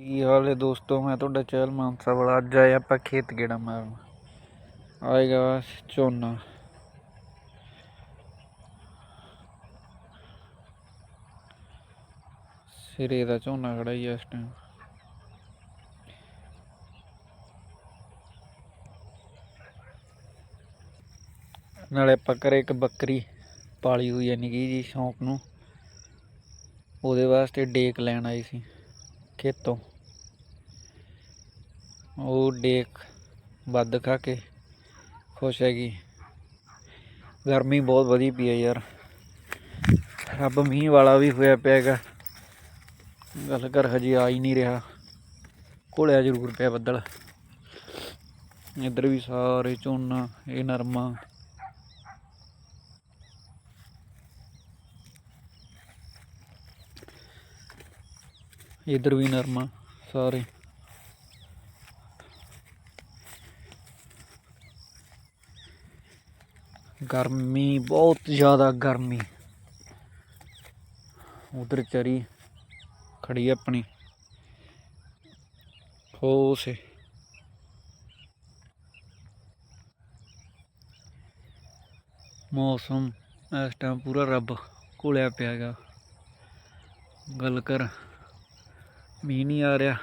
ਕੀ ਹਾਲ ਹੈ ਦੋਸਤੋ? ਮੈਂ ਤੁਹਾਡਾ ਚਹਿਲ ਮਾਨਸਾ ਵਾਲਾ ਅੱਜ ਆਏ ਆਪਾਂ ਖੇਤ ਗੇੜਾ ਮਾਰਨ। ਆਏਗਾ ਝੋਨਾ। ਸਿਰੇ ਦਾ ਝੋਨਾ ਖੜਾ ਹੀ ਇਸ ਟਾਈਮ ਨਾਲੇ ਆਪਾਂ ਘਰੇ ਇੱਕ ਬੱਕਰੀ ਪਾਲੀ ਹੋਈ ਹੈ ਨਿੱਕੀ ਜੀ ਸ਼ੌਂਕ ਨੂੰ। ਉਹਦੇ ਵਾਸਤੇ ਡੇਕ ਲੈਣ ਆਈ ਸੀ। ਖੇਤੋਂ। ਉਹ ਡੇਕ ਵੱਧ ਖਾ ਕੇ ਖੁਸ਼ ਹੈਗੀ। ਗਰਮੀ ਬਹੁਤ ਵਧੀ ਪਈ ਹੈ ਯਾਰ। ਰੱਬ ਮੀਂਹ ਵਾਲਾ ਵੀ ਹੋਇਆ ਪਿਆ ਹੈਗਾ। ਗੱਲ ਕਰ, ਹਜੇ ਆ ਹੀ ਨਹੀਂ ਰਿਹਾ। ਘੋਲਿਆ ਜ਼ਰੂਰ ਪਿਆ ਬੱਦਲ। ਇੱਧਰ ਵੀ ਸਾਰੇ ਝੋਨਾ, ਇਹ ਨਰਮਾ। ਇੱਧਰ ਵੀ ਨਰਮਾ ਸਾਰੇ ਗਰਮੀ ਬਹੁਤ ਜ਼ਿਆਦਾ ਗਰਮੀ ਉਧਰ ਚਰੀ ਖੜੀ ਆ ਆਪਣੀ ਹੋ ਸੇ ਮੌਸਮ ਇਸ ਟਾਈਮ ਪੂਰਾ ਰੱਬ ਘੋਲਿਆ ਪਿਆ ਹੈਗਾ ਗੱਲ ਕਰ ਮੀਂਹ ਨਹੀਂ ਆ ਰਿਹਾ,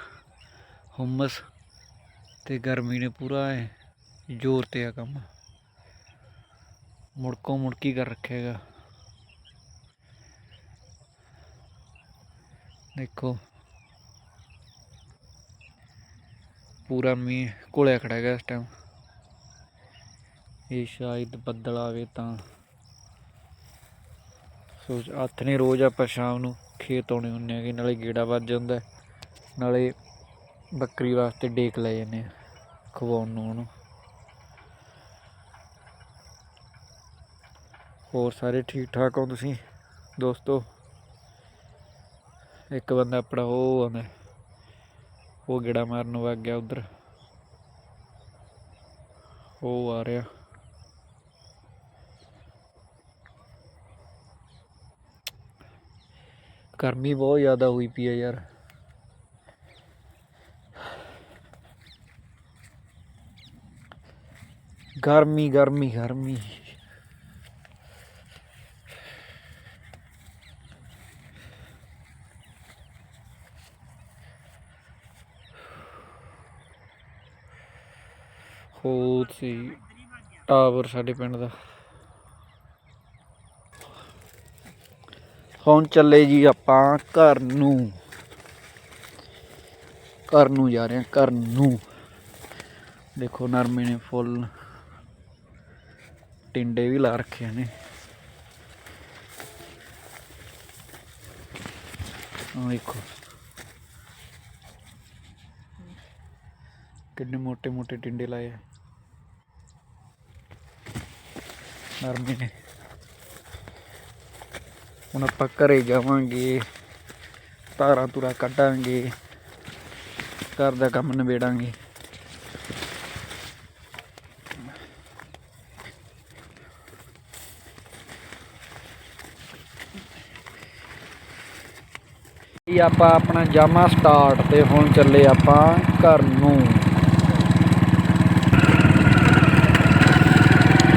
ਹੁਮਸ ਤੇ ਗਰਮੀ ਨੇ ਪੂਰਾ ਜ਼ੋਰ ਤੇ ਆ ਕੰਮ। ਮੁੜਕੋ ਮੁੜਕੀ ਕਰ ਰੱਖੇਗਾ ਦੇਖੋ। ਪੂਰਾ ਮੀਂਹ ਘੋਲਿਆ ਖੜਾ ਹੈਗਾ ਇਸ ਟਾਈਮ ਇਹ ਸ਼ਾਇਦ ਬੱਦਲ ਆਵੇ ਤਾਂ। ਸੋਚ ਹੱਥ ਨੇ ਰੋਜ਼ ਆਪਾਂ ਸ਼ਾਮ ਨੂੰ ਖੇਤ ਆਉਣੇ ਹੁੰਦੇ ਆ ਕਿ ਨਾਲੇ ਗੇੜਾ ਵੱਜ ਜਾਂਦਾ ਨਾਲੇ ਬੱਕਰੀ ਵਾਸਤੇ ਡੇਕ ਲੈ ਜਾਂਦੇ ਆ, ਖਵਾਉਣ ਨੂੰ ਉਹਨੂੰ। ਹੋਰ ਸਾਰੇ ਠੀਕ ਠਾਕ ਹੋ ਤੁਸੀਂ? ਦੋਸਤੋ, ਇੱਕ ਬੰਦਾ ਆਪਣਾ ਉਹ ਆਉਂਦਾ ਉਹ ਗੇੜਾ ਮਾਰਨ ਵਗ ਗਿਆ ਉਧਰ। ਉਹ ਆ ਰਿਹਾ। ਗਰਮੀ ਬਹੁਤ ਜ਼ਿਆਦਾ ਹੋਈ ਪਈ ਹੈ ਯਾਰ। ਗਰਮੀ ਗਰਮੀ ਗਰਮੀ। ਹੋ ਸੀ ਟਾਵਰ ਸਾਡੇ ਪਿੰਡ ਦਾ। ਹੁਣ ਚੱਲੇ ਜੀ ਆਪਾਂ ਘਰ ਨੂੰ। ਘਰ ਨੂੰ ਜਾ ਰਹੇ ਹਾਂ, ਘਰ ਨੂੰ। ਦੇਖੋ ਨਰਮੇ ਨੇ ਫੁੱਲ। ਟਿੰਡੇ ਵੀ ਲਾ ਰੱਖੇ ਨੇ। ਆ ਦੇਖੋ। ਕਿੰਨੇ ਮੋਟੇ ਮੋਟੇ ਟਿੰਡੇ ਲਾਏ ਨਰਮੀ ਨੇ। ਹੁਣ ਆਪਾਂ ਘਰੇ ਜਾਵਾਂਗੇ। ਤਾਰਾਂ ਤੁਰਾ ਕੱਢਾਂਗੇ। ਘਰ ਦਾ ਕੰਮ ਨਿਬੇੜਾਂਗੇ। ਇਹ ਆਪਾਂ ਆਪਣਾ ਜਾਮਾ ਸਟਾਰਟ ਤੇ ਹੁਣ ਚੱਲੇ ਆਪਾਂ ਘਰ ਨੂੰ।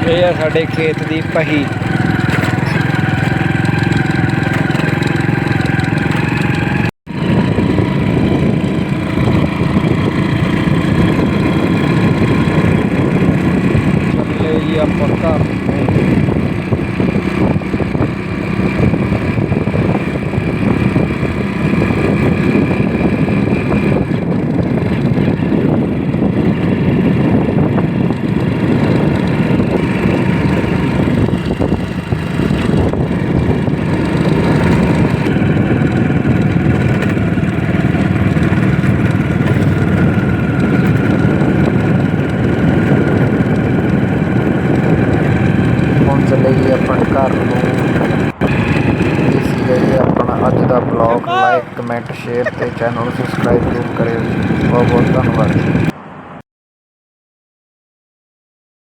ਇਹ ਆ ਸਾਡੇ ਖੇਤ ਦੀ ਪਹੀ। ਚੱਲੇ ਜੀ ਆਪਾਂ ਘਰ ਨੂੰ ਹੁਣ ਚੱਲੇ ਜੀ ਆਪਾਂ ਘਰ ਨੂੰ ਇਹ ਸੀਗਾ ਜੀ ਆਪਣਾ ਅੱਜ ਦਾ ਬਲੌਗ ਲਾਈਕ ਕਮੈਂਟ ਸ਼ੇਅਰ ਤੇ ਚੈਨਲ ਨੂੰ ਸਬਸਕ੍ਰਾਈਬ ਜ਼ਰੂਰ ਕਰਿਓ ਜੀ। ਬਹੁਤ ਬਹੁਤ ਧੰਨਵਾਦ।